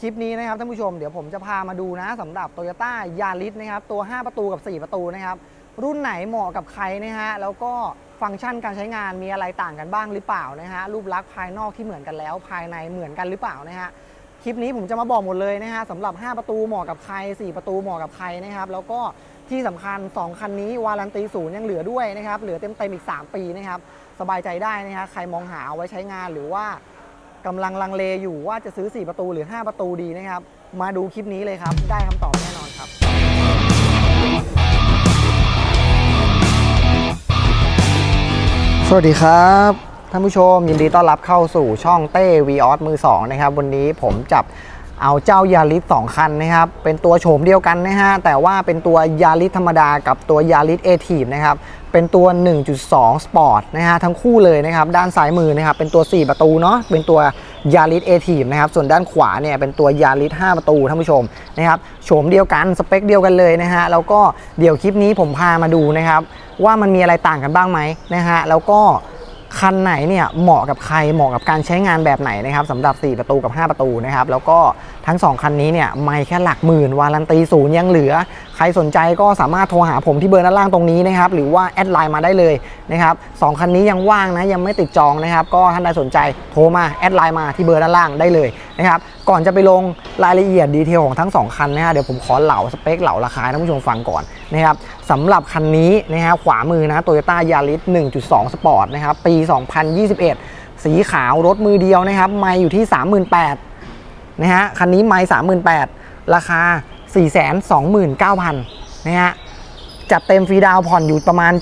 คลิปนี้นะครับท่านผู้ชมเดี๋ยวผมจะพามาดูนะสำหรับ t o y ยต้ายาริสนะครับตัว 5 ประตูกับ 4 ประตูนะครับรุ่นไหนเหมาะกับใครนะฮะแล้วก็ฟังก์ชันการใช้งานมีอะไรต่างกันบ้างหรือเปล่านะฮะรูปลักษณ์ภายนอกที่เหมือนกันแล้ว ภายในเหมือนกันหรือเปล่านะฮะคลิปนี้ผมจะมาบอกหมดเลยนะฮะสำหรับ 5 ประตูเหมาะกับใคร 4 ประตูเหมาะกับใครนะครับแล้วก็ที่สำคัญ 2 คันนี้วารันตีศูนย์ยังเหลือด้วยนะครับเหลือเต็มๆอีก 3 ปีนะครับสบายใจได้นะฮะใครมองหาเอาไว้ใช้งานหรือว่า กำลังลังเลอยู่ว่าจะซื้อ 4 ประตูหรือ 5 ประตูดีนะครับ มาดูคลิปนี้เลยครับ ได้คำตอบแน่นอนครับสวัสดีครับ ท่านผู้ชมยินดีต้อนรับเข้าสู่ช่องเต้วีออสมือ 2 นะครับ วันนี้ผมจับเอาเจ้ายาริส2คันนะครับ เป็นตัวโฉมเดียวกันนะฮะแต่ว่าเป็นตัวยาริสธรรมดากับตัวยาริสเอทีฟนะครับ เป็นตัว 1.2 Sport นะฮะทั้งคู่เลยนะครับ ด้านซ้ายมือนะครับ เป็นตัว 4 ประตูเนาะเป็นตัวยาริสเอทีฟนะครับ ส่วนด้านขวาเนี่ยเป็นตัวยาริส5ประตูท่านผู้ชมนะครับโฉมเดียวกันสเปคเดียวกันเลยนะฮะแล้วก็เดี๋ยวคลิปนี้ผมพามาดูนะครับ ว่ามันมีอะไรต่างกันบ้างไหมนะฮะแล้วก็คันไหนเนี่ยเหมาะกับใครเหมาะกับการใช้งานแบบไหนนะครับสำหรับ 4 ประตูกับ 5 ประตูนะครับ แล้วก็ ทั้ง 2 คันนี้เนี่ยไม่แค่หลักหมื่นวารันตีศูนย์ยังเหลือ ใครสนใจก็สามารถโทรหาผมที่เบอร์ด้านล่างตรงนี้นะครับหรือว่าแอดไลน์มาได้เลยนะครับสองคันนี้ยังว่างนะยังไม่ติดจองนะครับก็ท่านใดสนใจโทรมาแอดไลน์มาที่เบอร์ด้านล่างได้เลยนะครับก่อนจะไปลงรายละเอียดดีเทลของทั้ง 2 คันนะฮะเดี๋ยวผมขอเหล่าสเปคเหล่าราคาท่านผู้ชมฟังก่อนนะครับสำหรับคันนี้นะฮะขวามือนะ Toyota Yaris 1.2 Sport นะครับปี 2021 สีขาวรถมือเดียวนะครับไม่อยู่ที่ 38,000 นะฮะคันนี้ไม่38,000ราคา 429,000นะฮะจัดเต็มฟรีดาวผ่อนอยู่ประมาณ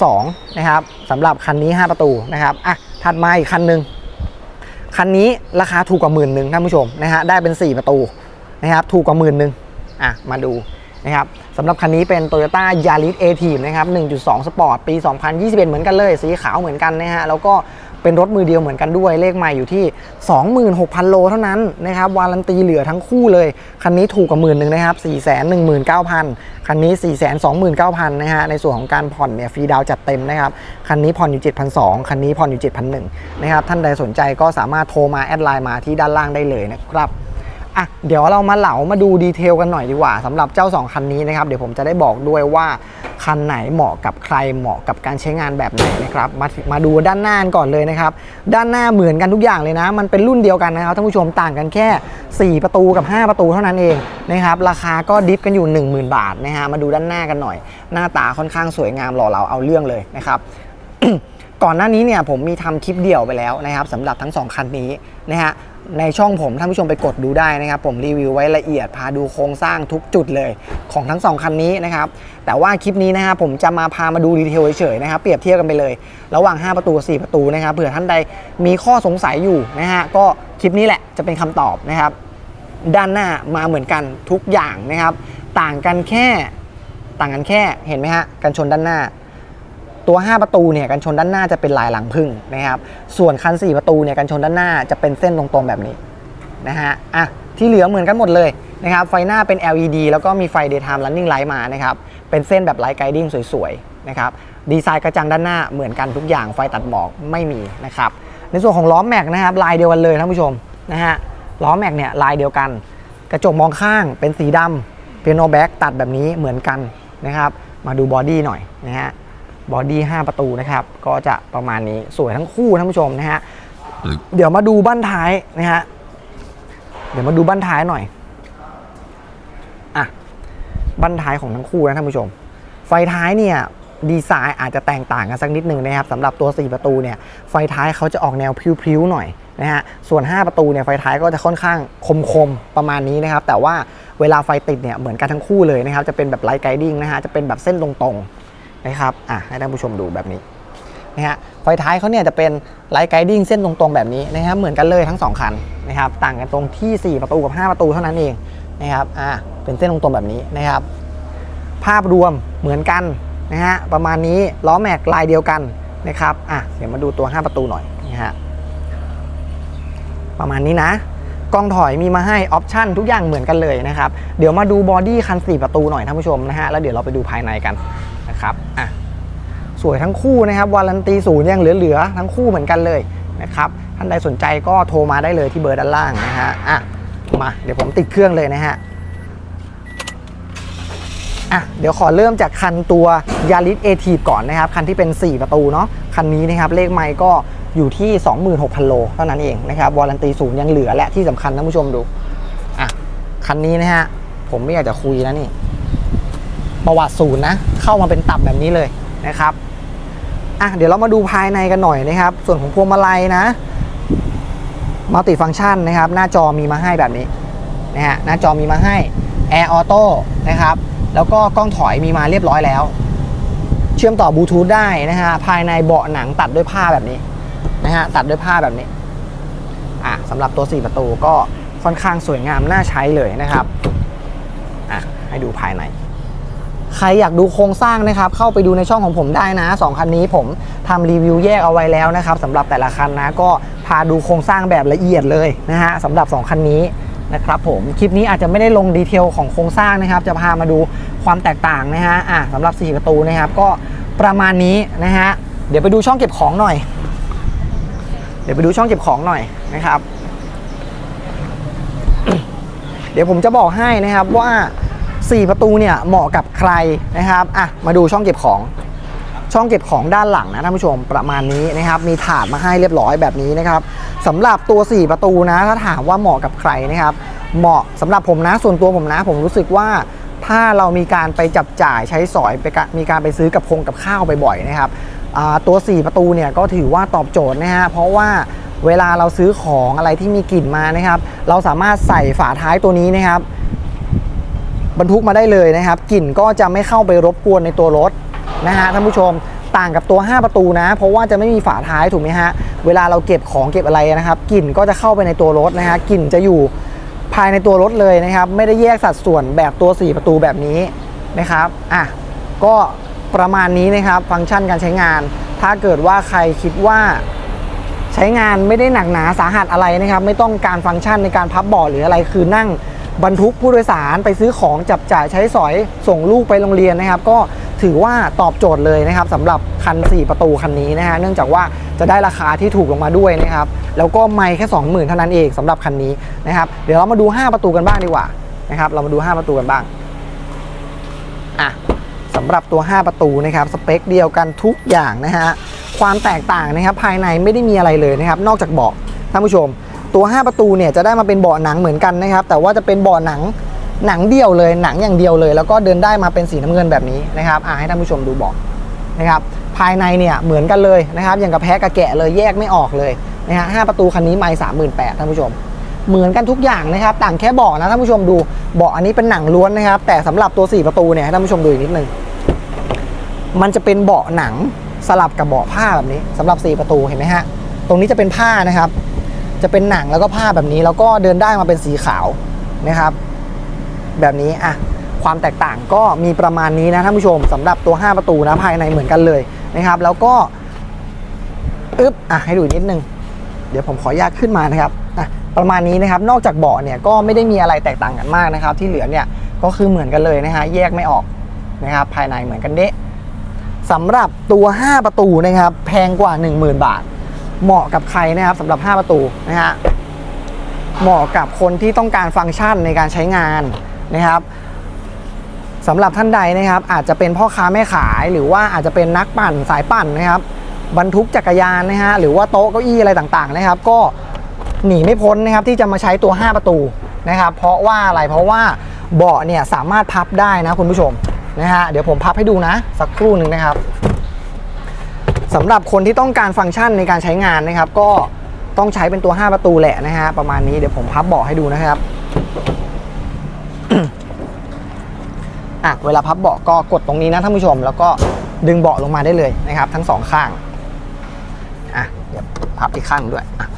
7,200นะครับสำหรับคันนี้ 5 ประตูนะครับอะถัดมาอีกคันหนึ่งคันนี้ราคาถูกกว่าหมื่นหนึ่งท่านผู้ชมนะฮะได้เป็น 4 ประตูนะครับถูกกว่าหมื่นหนึ่งอะมาดูนะครับสำหรับคันนี้เป็น Toyota Yaris a t i v นะครับ1.2 Sport ปี 2021 เหมือนกันเลย สีขาวเหมือนกันนะฮะแล้วก็ เป็นรถมือเดียวเหมือนกันด้วยเลขใหม่อยู่ที่ 26,000 โลเท่านั้นนะครับวารันตีเหลือทั้งคู่เลย คันนี้ถูกกว่าหมื่นหนึ่งนะครับ 419,000 คันนี้ 429,000 นะฮะในส่วนของการผ่อนเนี่ยฟรีดาวน์จัดเต็มนะครับ คันนี้ผ่อนอยู่ 7,200 คันนี้ผ่อนอยู่ 7,100 นะครับ ท่านใดสนใจก็สามารถโทรมาแอดไลน์มาที่ด้านล่างได้เลยนะครับ อะเดี๋ยวเรามาเหลามาดูดีเทลกันหน่อยดีกว่าสำหรับเจ้า 2 คันนี้นะครับ เดี๋ยวผมจะได้บอกด้วยว่า คันไหนเหมาะกับใครเหมาะกับการใช้งานแบบไหนนะครับมามาดูด้านหน้าก่อนเลยนะครับ ด้านหน้าเหมือนกันทุกอย่างเลยนะ มันเป็นรุ่นเดียวกันนะครับท่านผู้ชมต่างกันแค่ 4 ประตูกับ 5 ประตูเท่านั้นเองนะครับราคาก็ดิฟกันอยู่ 10,000 บาทนะฮะมาดูด้านหน้ากันหน่อย หน้าตาค่อนข้างสวยงามหล่อเราเอาเรื่องเลยนะครับก่อนหน้านี้เนี่ยผมมีทำคลิปเดี่ยวไปแล้วนะครับสำหรับทั้ง 2 คันนี้นะฮะ ในช่องผมท่านผู้ชมไปกดดูได้นะครับ ผมรีวิวไว้ละเอียดพาดูโครงสร้างทุกจุดเลยของทั้ง 2 คันนี้นะครับ แต่ว่าคลิปนี้นะครับผมจะมาพามาดูดีเทลเฉยๆนะครับเปรียบเทียบกันไปเลย ระหว่าง 5 ประตู 4 ประตูนะครับเผื่อท่านใดมีข้อสงสัยอยู่นะฮะก็คลิปนี้แหละจะเป็นคำตอบนะครับ ด้านหน้ามาเหมือนกันทุกอย่างนะครับ ต่างกันแค่ต่างกันแค่เห็นไหมฮะกันชนด้านหน้า ตัว 5 ประตูเนี่ยกันชนด้านหน้าจะเป็นลายหลังพึ่งนะครับส่วนคัน 4 ประตูเนี่ยกันชนด้านหน้าจะเป็นเส้นตรงๆแบบนี้นะฮะอะที่เหลือเหมือนกันหมดเลยนะครับไฟหน้าเป็น LED แล้วก็มีไฟ daytime running light มานะครับเป็นเส้นแบบ light guiding สวยๆนะครับดีไซน์กระจังด้านหน้าเหมือนกันทุกอย่างไฟตัดหมอกไม่มีนะครับในส่วนของล้อแม็กนะครับลายเดียวกันเลยท่านผู้ชมนะฮะล้อแม็กเนี่ยลายเดียวกัน กระจกมองข้างเป็นสีดำเปียโนแบ็กตัดแบบนี้เหมือนกันนะครับมาดูบอดี้หน่อยนะฮะ บอดี้5ประตูนะครับ ก็จะประมาณนี้สวยทั้งคู่ท่านผู้ชมนะฮะเดี๋ยวมาดูบั้นท้ายนะฮะเดี๋ยวมาดูบั้นท้ายหน่อยอะบั้นท้ายของทั้งคู่นะท่านผู้ชม ไฟท้ายเนี่ยดีไซน์อาจจะแตกต่างกันสักนิดหนึ่งนะครับสำหรับตัว 4 ประตูเนี่ยไฟท้ายเขาจะออกแนวพริ้วๆหน่อยนะฮะส่วน 5 ประตูเนี่ยไฟท้ายก็จะค่อนข้างคมๆประมาณนี้นะครับ แต่ว่าเวลาไฟติดเนี่ยเหมือนกันทั้งคู่เลยนะครับ จะเป็นแบบไลท์ไกดิ้งนะฮะจะเป็นแบบเส้นตรงๆ นะครับอะให้ท่านผู้ชมดูแบบนี้นะฮะไฟท้ายเขาเนี่ยจะเป็นไลท์ไกดิ้งเส้นตรงๆแบบนี้นะครับเหมือนกันเลยทั้ง 2 คันนะครับต่างกันตรงที่ 4 ประตูกับ 5 ประตูเท่านั้นเองนะครับอะเป็นเส้นตรงๆแบบนี้นะครับ ภาพรวมเหมือนกันนะฮะประมาณนี้ล้อแม็กลายเดียวกันนะครับอะเดี๋ยวมาดูตัว 5 ประตูหน่อยนะฮะประมาณนี้นะกล้องถอยมีมาให้ออปชั่นทุกอย่างเหมือนกันเลยนะครับ เดี๋ยวมาดูบอดี้คัน 4 ประตูหน่อยท่านผู้ชมนะฮะแล้วเดี๋ยวเราไปดูภายในกัน นะครับอะสวยทั้งคู่นะครับวารันตีศูนย์ยังเหลือๆทั้งคู่เหมือนกันเลยนะครับท่านใดสนใจก็โทรมาได้เลยที่เบอร์ด้านล่างนะฮะอะมาเดี๋ยวผมติดเครื่องเลยนะฮะอะเดี๋ยวขอเริ่มจากคันตัวยาริสเอทีก่อนนะครับ คันที่เป็น 4 ประตูเนาะคันนี้นะครับเลขไมค์ก็อยู่ที่ 26,000 โลเท่านั้นเองนะครับวารันตีศูนย์ยังเหลือและที่สำคัญท่านผู้ชมดูอะคันนี้นะฮะผมไม่อยากจะคุยนะนี่ ประวัติศูนย์นะ เข้ามาเป็นตับแบบนี้เลยนะครับอะเดี๋ยวเรามาดูภายในกันหน่อยนะครับ ส่วนของพวงมาลัยนะมัลติฟัง c t ชันนะครับ หน้าจอมีมาให้แบบนี้นะฮะหน้าจอมีมาให้ Air Auto นะครับ แล้วก็กล้องถอยมีมาเรียบร้อยแล้ว เชื่อมต่อบลูทูธได้นะฮะภายในเบาะหนังตัดด้วยผ้าแบบนี้นะฮะตัดด้วยผ้าแบบนี้อะสำหรับตัว 4 ประตูก็ค่อนข้างสวยงามน่าใช้เลยนะครับอะให้ดูภายใน ใครอยากดูโครงสร้างนะครับ เข้าไปดูในช่องของผมได้นะสองคันนี้ผมทำรีวิวแยกเอาไว้แล้วนะครับสำหรับแต่ละคันนะ ก็พาดูโครงสร้างแบบละเอียดเลยนะฮะสำหรับ 2 คันนี้นะครับผมคลิปนี้อาจจะไม่ได้ลงดีเทลของโครงสร้างนะครับ จะพามาดูความแตกต่างนะฮะอะสำหรับ 4 ประตูนะครับก็ประมาณนี้นะฮะเดี๋ยวไปดูช่องเก็บของหน่อย เดี๋ยวไปดูช่องเก็บของหน่อยนะครับ เดี๋ยวผมจะบอกให้นะครับว่า 4 ประตูเนี่ยเหมาะกับใครนะครับอะมาดูช่องเก็บของช่องเก็บของด้านหลังนะท่านผู้ชมประมาณนี้นะครับมีถาดมาให้เรียบร้อยแบบนี้นะครับสำหรับตัว 4 ประตูนะถ้าถามว่าเหมาะกับใครนะครับ เหมาะสำหรับผมนะส่วนตัวผมนะ ผมรู้สึกว่าถ้าเรามีการไปจับจ่ายใช้สอยไปมีการไปซื้อกับคงกับข้าวบ่อยๆนะครับตัว 4 ประตูเนี่ยก็ถือว่าตอบโจทย์นะฮะเพราะว่าเวลาเราซื้อของอะไรที่มีกลิ่นมานะครับ เราสามารถใส่ฝาท้ายตัวนี้นะครับ บรรทุกมาได้เลยนะครับกลิ่นก็จะไม่เข้าไปรบกวนในตัวรถนะฮะท่านผู้ชมต่างกับตัว 5 ประตูนะ เพราะว่าจะไม่มีฝาท้ายถูกไหมฮะเวลาเราเก็บของเก็บอะไรนะครับกลิ่นก็จะเข้าไปในตัวรถนะฮะกลิ่นจะอยู่ภายในตัวรถเลยนะครับ ไม่ได้แยกสัดส่วนแบบตัว 4 ประตูแบบนี้นะครับอะก็ประมาณนี้นะครับฟังก์ชันการใช้งาน ถ้าเกิดว่าใครคิดว่าใช้งานไม่ได้หนักหนาสาหัสอะไรนะครับ ไม่ต้องการฟังก์ชันในการพับเบาะหรืออะไรคือนั่ง บรรทุกผู้โดยสารไปซื้อของจับจ่ายใช้สอยส่งลูกไปโรงเรียนนะครับ ก็ถือว่าตอบโจทย์เลยนะครับสำหรับคัน 4 ประตูคันนี้นะฮะเนื่องจากว่าจะได้ราคาที่ถูกลงมาด้วยนะครับ แล้วก็ไม่แค่ 20,000 เท่านั้นเองสำหรับคันนี้นะครับเดี๋ยวเรามาดู 5 ประตูกันบ้างดีกว่านะครับเรามาดู 5 ประตูกันบ้างอะสำหรับตัว 5 ประตูนะครับสเปคเดียวกันทุกอย่างนะฮะความแตกต่างนะครับภายในไม่ได้มีอะไรเลยนะครับ นอกจากเบาะท่านผู้ชม ตัว 5 ประตูเนี่ยจะได้มาเป็นเบาะหนังเหมือนกันนะครับ แต่ว่าจะเป็นเบาะหนังหนังเดียวเลยหนังอย่างเดียวเลย แล้วก็เดินได้มาเป็นสีน้ำเงินแบบนี้นะครับอะให้ท่านผู้ชมดูเบาะนะครับภายในเนี่ยเหมือนกันเลยนะครับอย่างกับแพ้กับแกะเลยแยกไม่ออกเลยนะฮะห้าประตูคันนี้ไม่สามหมื่นแปดท่านผู้ชม เหมือนกันทุกอย่างนะครับ ต่างแค่เบาะนะท่านผู้ชมดูเบาะอันนี้เป็นหนังล้วนนะครับ แต่สำหรับตัว 4 ประตูเนี่ยให้ท่านผู้ชมดูอีกนิดนึงมันจะเป็นเบาะหนังสลับกับเบาะผ้าแบบนี้สำหรับ 4 ประตูเห็นไหมฮะตรงนี้จะเป็นผ้านะครับ จะเป็นหนังแล้วก็ผ้าแบบนี้ แล้วก็เดินได้มาเป็นสีขาวนะครับ แบบนี้อะความแตกต่างก็มีประมาณนี้นะท่านผู้ชมสำหรับตัว 5 ประตูนะภายในเหมือนกันเลยนะครับ แล้วก็อึ๊บอะให้ดูนิดนึง เดี๋ยวผมขออนุญาตขึ้นมานะครับอะประมาณนี้นะครับ นอกจากเบาะเนี่ยก็ไม่ได้มีอะไรแตกต่างกันมากนะครับ ที่เหลือเนี่ยก็คือเหมือนกันเลยนะฮะแยกไม่ออกนะครับ ภายในเหมือนกันเดะสำหรับตัว 5 ประตูนะครับ แพงกว่า 10,000 บาท เหมาะกับใครนะครับสำหรับ 5 ประตูนะฮะเหมาะกับคนที่ต้องการฟังก์ชันในการใช้งานนะครับสำหรับท่านใดนะครับ อาจจะเป็นพ่อค้าแม่ขาย หรือว่าอาจจะเป็นนักปั่นสายปั่นนะครับ บรรทุกจักรยานนะฮะหรือว่าโต๊ะเก้าอี้อะไรต่างๆนะครับ ก็หนีไม่พ้นนะครับที่จะมาใช้ตัว 5 ประตูนะครับ เพราะว่าอะไรเพราะว่าเบาะเนี่ยสามารถพับได้นะคุณผู้ชมนะฮะเดี๋ยวผมพับให้ดูนะ สักครู่หนึ่งนะครับ สำหรับคนที่ต้องการฟังก์ชันในการใช้งานนะครับ ก็ต้องใช้เป็นตัว 5 ประตูแหละนะฮะประมาณนี้เดี๋ยวผมพับเบาะให้ดูนะครับอะเวลาพับเบาะก็กดตรงนี้นะท่านผู้ชม แล้วก็ดึงเบาะลงมาได้เลยนะครับ ทั้งสองข้างอะเดี๋ยวพับอีกข้างด้วยอะ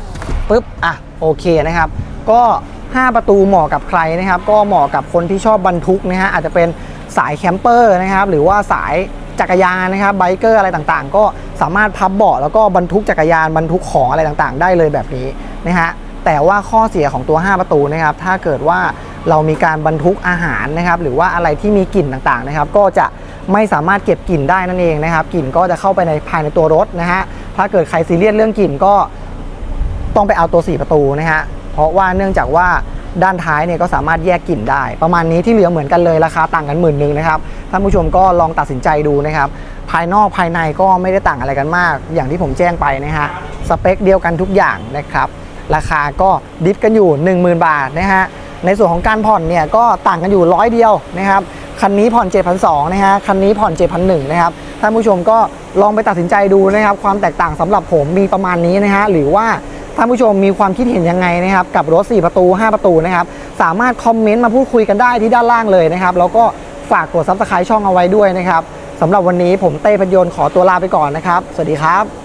ปึ๊บอะโอเคนะครับ ก็ 5 ประตูเหมาะกับใครนะครับ ก็เหมาะกับคนที่ชอบบรรทุกนะฮะอาจจะเป็นสายแคมเปอร์นะครับ หรือว่าสาย จักรยานนะครับไบเกอร์อะไรต่างๆ ก็สามารถพับเบาะแล้วก็บรรทุกจักรยานบรรทุกของอะไรต่างๆ ได้เลยแบบนี้นะฮะแต่ว่าข้อเสียของตัว 5 ประตูนะครับถ้าเกิดว่าเรามีการบรรทุกอาหารนะครับหรือว่าอะไรที่มีกลิ่นต่างๆนะครับก็จะไม่สามารถเก็บกลิ่นได้นั่นเองนะครับกลิ่นก็จะเข้าไปในภายในตัวรถนะฮะถ้าเกิดใครซีเรียสเรื่องกลิ่นก็ต้องไปเอาตัว 4 ประตูนะฮะเพราะว่าเนื่องจากว่า ด้านท้ายเนี่ยก็สามารถแยกกลิ่นได้ ประมาณนี้ที่เหลือเหมือนกันเลยราคาต่างกันหมื่นหนึ่งนะครับท่านผู้ชมก็ลองตัดสินใจดูนะครับ ภายนอกภายในก็ไม่ได้ต่างอะไรกันมาก อย่างที่ผมแจ้งไปนะฮะสเปคเดียวกันทุกอย่างนะครับ ราคาก็ดิฟกันอยู่ 10,000 บาทนะฮะในส่วนของการผ่อนเนี่ยก็ต่างกันอยู่ร้อยเดียวนะครับคันนี้ผ่อน 7,200นะฮะคันนี้ผ่อน 7,100นะครับท่านผู้ชมก็ลองไปตัดสินใจดูนะครับ ความแตกต่างสำหรับผมมีประมาณนี้นะฮะหรือว่า ท่านผู้ชมมีความคิดเห็นยังไงนะครับกับรถ 4 ประตู 5 ประตูนะครับสามารถคอมเมนต์มาพูดคุยกันได้ที่ด้านล่างเลยนะครับแล้วก็ฝากกดซับสไครต์ช่องเอาไว้ด้วยนะครับสำหรับวันนี้ผมเต้พยนต์ขอตัวลาไปก่อนนะครับ สวัสดีครับ